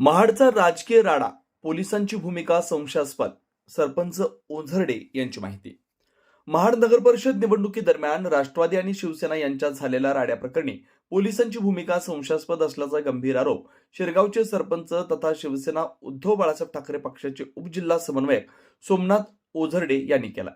महाडचा राजकीय राडा पोलिसांची भूमिका संशयास्पद. सरपंच ओझरडे यांची माहिती. महाड नगर परिषद निवडणुकीदरम्यान राष्ट्रवादी आणि शिवसेना यांच्यात झालेल्या राड्याप्रकरणी पोलिसांची भूमिका संशयास्पद असल्याचा गंभीर आरोप शिरगावचे सरपंच तथा शिवसेना उद्धव बाळासाहेब ठाकरे पक्षाचे उपजिल्हा समन्वयक सोमनाथ ओझरडे यांनी केला.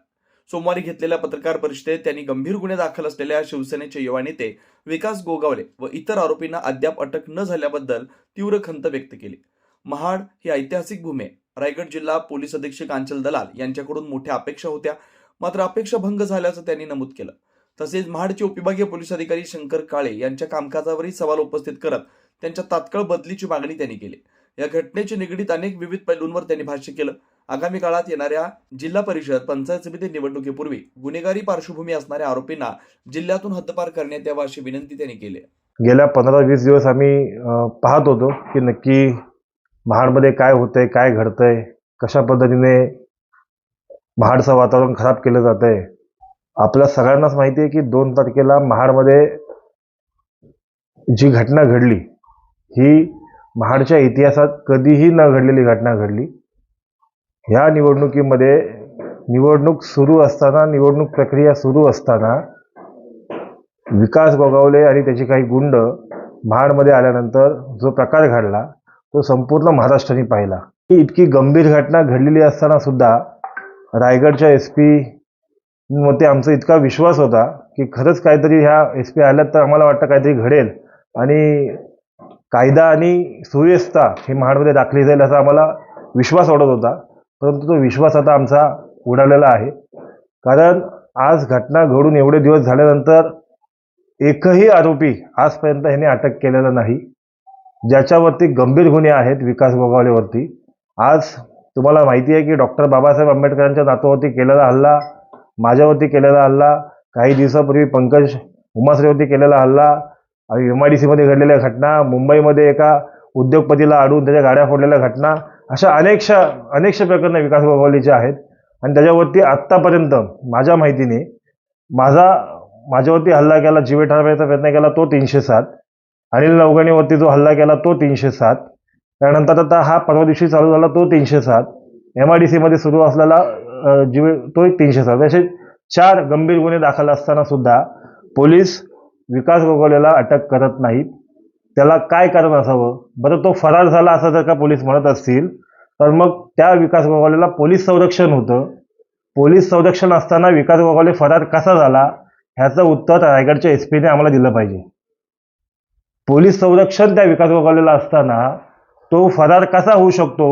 सोमवारी घेतलेल्या पत्रकार परिषदेत त्यांनी गंभीर गुन्हे दाखल असलेल्या शिवसेनेचे युवा नेते विकास गोगावले व इतर आरोपींना अद्याप अटक न झाल्याबद्दल तीव्र खंत व्यक्त केली. महाड ही ऐतिहासिक भूमी आहे. रायगड जिल्हा पोलीस अधीक्षक आंचल दलाल यांच्याकडून मोठ्या अपेक्षा होत्या. मात्र अपेक्षा भंग झाल्याचं त्यांनी नमूद केलं. तसेच महाडचे उपविभागीय पोलीस अधिकारी शंकर काळे यांच्या कामकाजावरही सवाल उपस्थित करत त्यांच्या तात्काळ बदलीची मागणी त्यांनी केली. या घटनेचे निगडीत अनेक विविध पैलूंवर त्यांनी भाष्य केलं. आगामी काळात येणाऱ्या जिल्हा परिषद पंचायत समिती निवडणुकीपूर्वी गुन्हेगारी पार्श्वभूमी असणाऱ्या आरोपींना जिल्ह्यातून हद्दपार करण्यात यावा अशी विनंती त्यांनी केली. गेल्या पंधरा वीस दिवस आम्ही पाहत होतो की नक्की महाडमध्ये काय होतंय काय घडतंय कशा पद्धतीने महाडचं वातावरण खराब केलं जात आहे आपल्या सगळ्यांनाच माहिती आहे की दोन तारखेला महाडमध्ये जी घटना घडली ही महाडच्या इतिहासात कधीही न घडलेली घटना घडली. ह्या निवडणुकीमध्ये निवडणूक सुरू असताना निवडणूक प्रक्रिया सुरू असताना विकास गोगावले आणि त्याचे काही गुंड महाडमध्ये आल्यानंतर जो प्रकार घडला तो संपूर्ण महाराष्ट्राने पाहिला. ही इतकी गंभीर घटना घडलेली असताना सुद्धा रायगडच्या एस पी मध्ये आमचा इतका विश्वास होता की खरंच काहीतरी ह्या एस पी आल्यात तर आम्हाला वाटतं काहीतरी घडेल. आणि कायदा आणि सुव्यवस्था हे महाडमध्ये दाखली जाईल असा आम्हाला विश्वास वाटत होता. परंतु तो विश्वास आता आमचा उडालेला आहे. कारण आज घटना घडून एवढे दिवस झाल्यानंतर एकही आरोपी आजपर्यंत ह्याने अटक केलेला नाही. ज्याच्यावरती गंभीर गुन्हे आहेत विकास गोगावलेवरती. आज तुम्हाला माहिती आहे की डॉक्टर बाबासाहेब आंबेडकरांच्या नातूवरती केलेला हल्ला माझ्यावरती केलेला हल्ला काही दिवसापूर्वी पंकज उमासरेवरती केलेला हल्ला आणि एम आय डी सीमध्ये घडलेल्या घटना मुंबईमध्ये एका उद्योगपतीला अडून त्याच्या गाड्या फोडलेल्या घटना अशा अनेकशा अनेकशा प्रकरणं विकास गोगावलेचे आहेत आणि त्याच्यावरती आत्तापर्यंत माझ्या माहितीने माझा माझ्यावरती हल्ला केला जीवे ठरवायचा प्रयत्न केला तो तीनशे सात. अनिल नवगणीवरती जो हल्ला केला तो तीनशे सात. त्यानंतर आता हा परवा दिवशी चालू झाला तो तीनशे सात. एम आय डी सीमध्ये सुरू असलेला जीवे तो एक तीनशे सात. असे चार गंभीर गुन्हे दाखल असताना सुद्धा पोलीस विकास गोगवलेला अटक करत नाहीत. त्याला काय कारण असावं? बरं तो फरार झाला असं जर का पोलीस म्हणत असतील तर मग त्या विकास गोगावलेला पोलीस संरक्षण होतं. पोलीस संरक्षण असताना विकास गोगावले फरार कसा झाला ह्याचं उत्तर रायगडच्या एस पीने आम्हाला दिलं पाहिजे. पोलीस संरक्षण त्या विकास गोगावलेला असताना तो फरार कसा होऊ शकतो?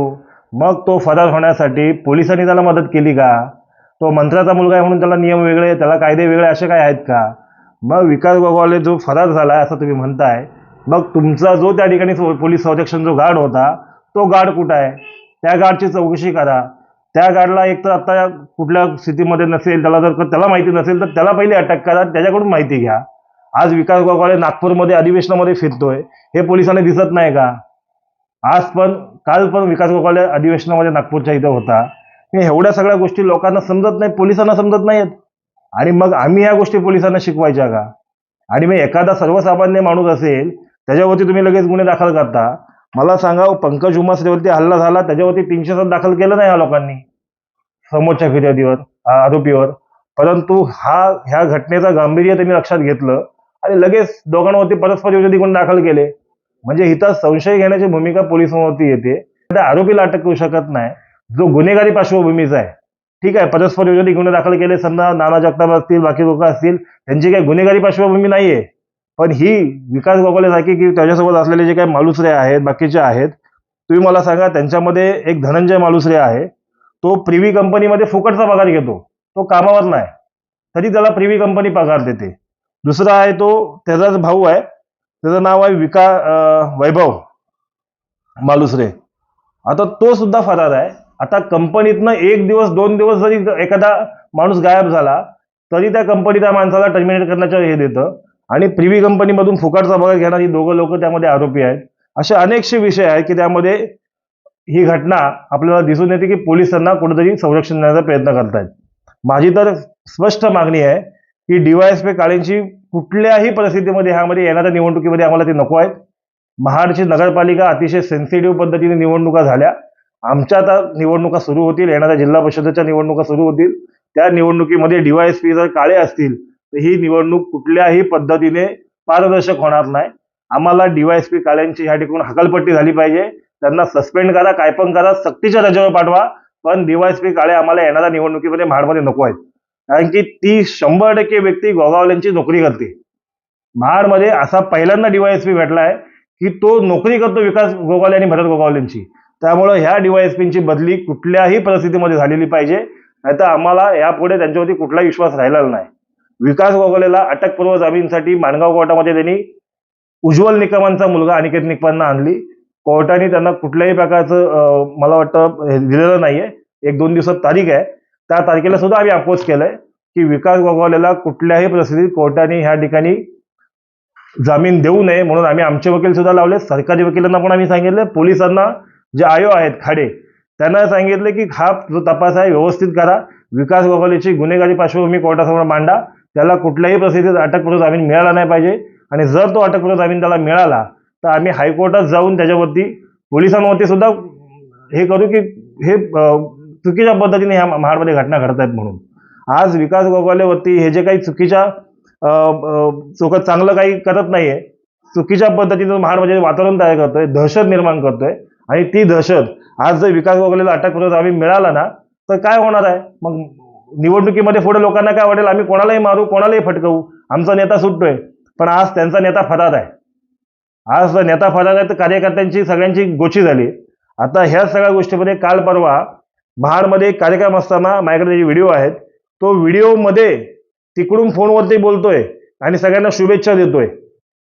मग तो फरार होण्यासाठी पोलिसांनी त्याला मदत केली का? तो मंत्र्याचा मुलगा आहे म्हणून त्याला नियम वेगळे त्याला कायदे वेगळे असे काय आहेत का? मग विकास गोगावले जो फरार झाला आहे असं तुम्ही म्हणताय मग तुमचा जो त्या ठिकाणी पोलीस संरक्षण जो गार्ड होता तो गार्ड कुठं आहे? त्या गार्डची चौकशी करा. त्या गार्डला एक तर आता कुठल्या स्थितीमध्ये नसेल त्याला जर त्याला माहिती नसेल तर त्याला पहिले अटक करा त्याच्याकडून माहिती घ्या. आज विकास गोगावले नागपूरमध्ये अधिवेशनामध्ये फिरतोय. हे पोलिसांना दिसत नाही का? आज पण काल पण विकास गोगावले अधिवेशनामध्ये नागपूरच्या इथं होता. हे एवढ्या सगळ्या गोष्टी लोकांना समजत नाही पोलिसांना समजत नाहीत आणि मग आम्ही ह्या गोष्टी पोलिसांना शिकवायच्या का? आणि मग एखादा सर्वसामान्य माणूस असेल त्याच्यावरती तुम्ही लगेच गुन्हे दाखल करता. मला सांगा पंकज उमासरेवरती हल्ला झाला त्याच्यावरती तीनशे सात दाखल केलं नाही या लोकांनी. समोरच्या फिर्यादीवर आरोपीवर. परंतु हा ह्या घटनेचा गांभीर्य त्यांनी लक्षात घेतलं आणि लगेच दोघांवरती परस्पर विरोधी गुन्हे दाखल केले. म्हणजे इथं संशय घेण्याची भूमिका पोलिसांवरती येते. त्या आरोपीला अटक करू शकत नाही. जो गुन्हेगारी पार्श्वभूमीचा आहे. ठीक आहे परस्पर विरोधी गुन्हे दाखल केले समजा नाना जगताप असतील बाकी लोक असतील त्यांची काही गुन्हेगारी पार्श्वभूमी नाहीये. पण ही विकास गोगावलेसारखी की त्याच्यासोबत असलेले जे काही मालुसरे आहेत बाकीचे आहेत तुम्ही मला सांगा त्यांच्यामध्ये एक धनंजय मालुसरे आहे तो प्रिव्ही कंपनीमध्ये फुकटचा पगार घेतो. तो कामावर नाही. तरी त्याला प्रिव्ही कंपनी पगार देते. दुसरा आहे तो त्याचाच भाऊ आहे. त्याचं नाव आहे विका वैभव मालुसरे. आता तो सुद्धा फरार आहे. आता कंपनीतनं एक दिवस दोन दिवस जरी एखादा माणूस गायब झाला तरी त्या कंपनी त्या माणसाला टर्मिनेट करण्याचं हे देतं. आणि प्रिव्ही कंपनीमधून फुकटचा पगार घेणारी दोघं लोक त्यामध्ये आरोपी आहेत. असे अनेकशे विषय आहेत की त्यामध्ये ही घटना आपल्याला दिसून येते की पोलिसांना कुठेतरी संरक्षण देण्याचा प्रयत्न करतायत. माझी तर स्पष्ट मागणी आहे की डीवायएसपी काळेंची कुठल्याही परिस्थितीमध्ये ह्यामध्ये येणाऱ्या निवडणुकीमध्ये आम्हाला ते नको आहेत. महाडची नगरपालिका अतिशय सेन्सिटिव्ह पद्धतीने निवडणुका झाल्या. आमच्या आता निवडणुका सुरू होतील येणाऱ्या जिल्हा परिषदेच्या निवडणुका सुरू होतील. त्या निवडणुकीमध्ये डीवायएसपी जर काळे असतील ही निवडणूक कुठल्याही पद्धतीने पारदर्शक होणार नाही. आम्हाला डीवायएसपी काळ्यांची ह्या ठिकाणी हकालपट्टी झाली पाहिजे. त्यांना सस्पेंड करा काय पण करा सक्तीच्या रजेवर पाठवा. पण डीवायएसपी काळे आम्हाला येणाऱ्या निवडणुकीमध्ये महाडमध्ये नको आहेत. कारण की ती शंभर टक्के व्यक्ती गोगावल्यांची नोकरी करते. महाडमध्ये असा पहिल्यांदा डीवायएसपी भेटलाय की तो नोकरी करतो विकास गोगावले आणि भरत गोगावलेंची त्यामुळं ह्या डीवायएसपींची बदली कुठल्याही परिस्थितीमध्ये झालेली पाहिजे. नाहीतर आम्हाला यापुढे त्यांच्यावरती कुठलाही विश्वास राहिलेला नाही. विकास गोगलेला अटकपूर्व जामीनसाठी माणगाव कोर्टामध्ये त्यांनी उज्ज्वल निकमांचा मुलगा अनिकेत निकमांना आणली. कोर्टाने त्यांना कुठल्याही प्रकारचं मला वाटतं हे दिलेलं नाहीये. एक दोन दिवसात तारीख आहे. त्या तारखेला सुद्धा आम्ही अपोज केलंय की विकास गोगावलेला कुठल्याही परिस्थितीत कोर्टाने ह्या ठिकाणी जामीन देऊ नये म्हणून आम्ही आमचे वकील सुद्धा लावले सरकारी वकिलांना पण आम्ही सांगितलं. पोलिसांना जे आयो आहेत खाडे त्यांना सांगितले की हा जो तपास आहे व्यवस्थित करा. विकास गोगावलेची गुन्हेगारी पार्श्वभूमी कोर्टासमोर मांडा. त्याला कुठल्याही परिस्थितीत अटकपूर्व जामीन मिळाला नाही पाहिजे. आणि जर तो अटकपूर्व जामीन त्याला मिळाला तर आम्ही हायकोर्टात जाऊन त्याच्यावरती पोलिसांवरती सुद्धा हे करू की हे चुकीच्या पद्धतीने ह्या महाडमध्ये घटना घडत आहेत म्हणून. आज विकास गोगावलेवरती हे जे काही चुकीच्या अं, चुकत चांगलं काही करत नाहीये चुकीच्या पद्धतीनं महाडमध्ये वातावरण तयार करतोय दहशत निर्माण करतोय आणि ती दहशत आज जर विकास गोगावलेला अटकपूर्व जामीन मिळाला ना तर काय होणार आहे? मग निवडणुकीमध्ये पुढे लोकांना काय वाटेल आम्ही कोणालाही मारू कोणालाही फटकवू आमचा नेता सुटतोय. पण आज त्यांचा नेता फरार आहे. आज नेता फरार आहे तर कार्यकर्त्यांची सगळ्यांची गोची झाली. आता ह्या सगळ्या गोष्टीमध्ये काल परवा महाडमध्ये एक कार्यक्रम असताना माझ्याकडे त्याचे व्हिडिओ आहेत तो व्हिडिओमध्ये तिकडून फोनवरती बोलतोय आणि सगळ्यांना शुभेच्छा देतोय.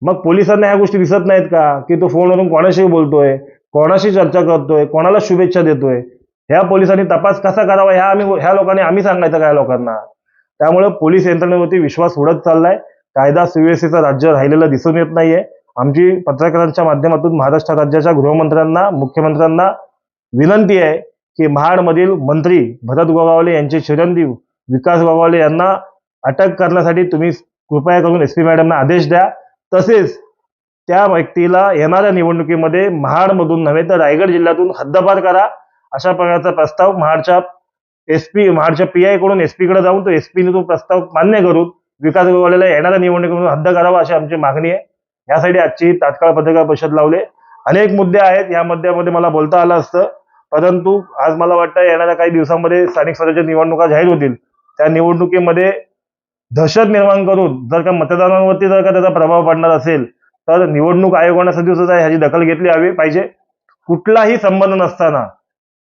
मग पोलिसांना ह्या गोष्टी दिसत नाहीत का? की तो फोनवरून कोणाशी बोलतोय कोणाशी चर्चा करतोय कोणाला शुभेच्छा देतोय? ह्या पोलिसांनी तपास कसा करावा ह्या आम्ही ह्या लोकांनी आम्ही सांगायचं काय लोकांना? त्यामुळे पोलीस यंत्रणेवरती विश्वास उडत चाललाय. कायदा सुव्यवस्थेचं राज्य राहिलेलं दिसून येत नाहीये. आमची पत्रकारांच्या माध्यमातून महाराष्ट्र राज्याच्या गृहमंत्र्यांना मुख्यमंत्र्यांना विनंती आहे की महाडमधील मंत्री भरत गोगावले यांचे चिरंजीव विकास गोगावले यांना अटक करण्यासाठी तुम्ही कृपया करून एस पी मॅडमना आदेश द्या. तसेच त्या व्यक्तीला येणाऱ्या निवडणुकीमध्ये महाडमधून नव्हे तर रायगड जिल्ह्यातून हद्दपार करा. अशा प्रकारचा प्रस्ताव महाडच्या एसपी महाडच्या पी आयकडून एसपीकडे कडे जाऊन तो एसपीने तो प्रस्ताव मान्य करून विकास गोगावलेला येणाऱ्या निवडणुकीमधून हद्द करावा अशी आमची मागणी आहे. यासाठी आजची तात्काळ पत्रकार परिषद लावले अनेक मुद्दे आहेत. या मुद्द्यामध्ये मला बोलता आलं असतं. परंतु आज मला वाटतं येणाऱ्या काही दिवसांमध्ये स्थानिक स्वराज्य निवडणुका जाहीर होतील. त्या निवडणुकीमध्ये दहशत निर्माण करून जर का मतदारांवरती जर का त्याचा प्रभाव पडणार असेल तर निवडणूक आयोगाने सदिवसच आहे ह्याची दखल घेतली हवी पाहिजे. कुठलाही संबंध नसताना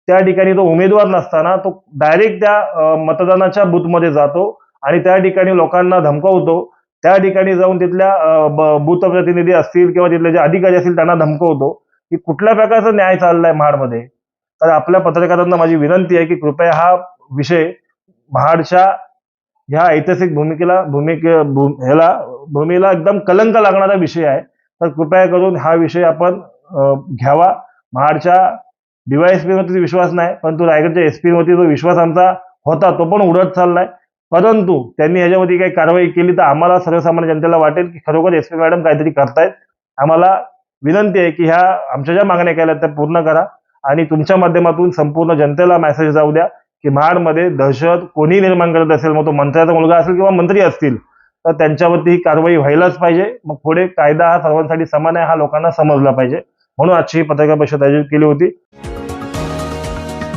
त्या ठिकाणी तो उमेदवार नसताना तो डायरेक्ट त्या मतदानाच्या बूथमध्ये जातो आणि त्या ठिकाणी लोकांना धमकवतो. त्या ठिकाणी जाऊन तिथल्या ब- बूथ प्रतिनिधी असतील किंवा तिथले जे अधिकारी असतील त्यांना धमकवतो की कुठल्या प्रकारचा न्याय चाललाय महाडमध्ये. तर आपल्या पत्रकारांना माझी विनंती आहे की कृपया हा विषय महाडच्या ह्या ऐतिहासिक भूमिकेला भूमिके ह्याला भूमीला एकदम कलंक लागणारा विषय आहे. तर कृपया करून हा विषय आपण घ्यावा. महाडच्या डीवायएसपीवरती विश्वास नाही परंतु रायगडच्या एसपी वरती जो विश्वास आमचा होता तो पण उडत चाललाय. परंतु त्यांनी ह्याच्यामध्ये काही कारवाई केली तर आम्हाला सर्वसामान्य जनतेला वाटेल की खरोखर एसपी मॅडम काहीतरी करतायत. आम्हाला विनंती आहे की ह्या आमच्या ज्या मागण्या केल्या त्या पूर्ण करा आणि तुमच्या माध्यमातून संपूर्ण जनतेला मेसेज जाऊ द्या की महाडमध्ये दहशत कोणी निर्माण करत असेल मग तो मंत्र्याचा मुलगा असेल किंवा मंत्री असतील तर त्यांच्यावरती ही कारवाई व्हायलाच पाहिजे. मग पुढे कायदा हा सर्वांसाठी समान आहे हा लोकांना समजला पाहिजे. म्हणून आजची ही पत्रकार परिषद आयोजित केली होती.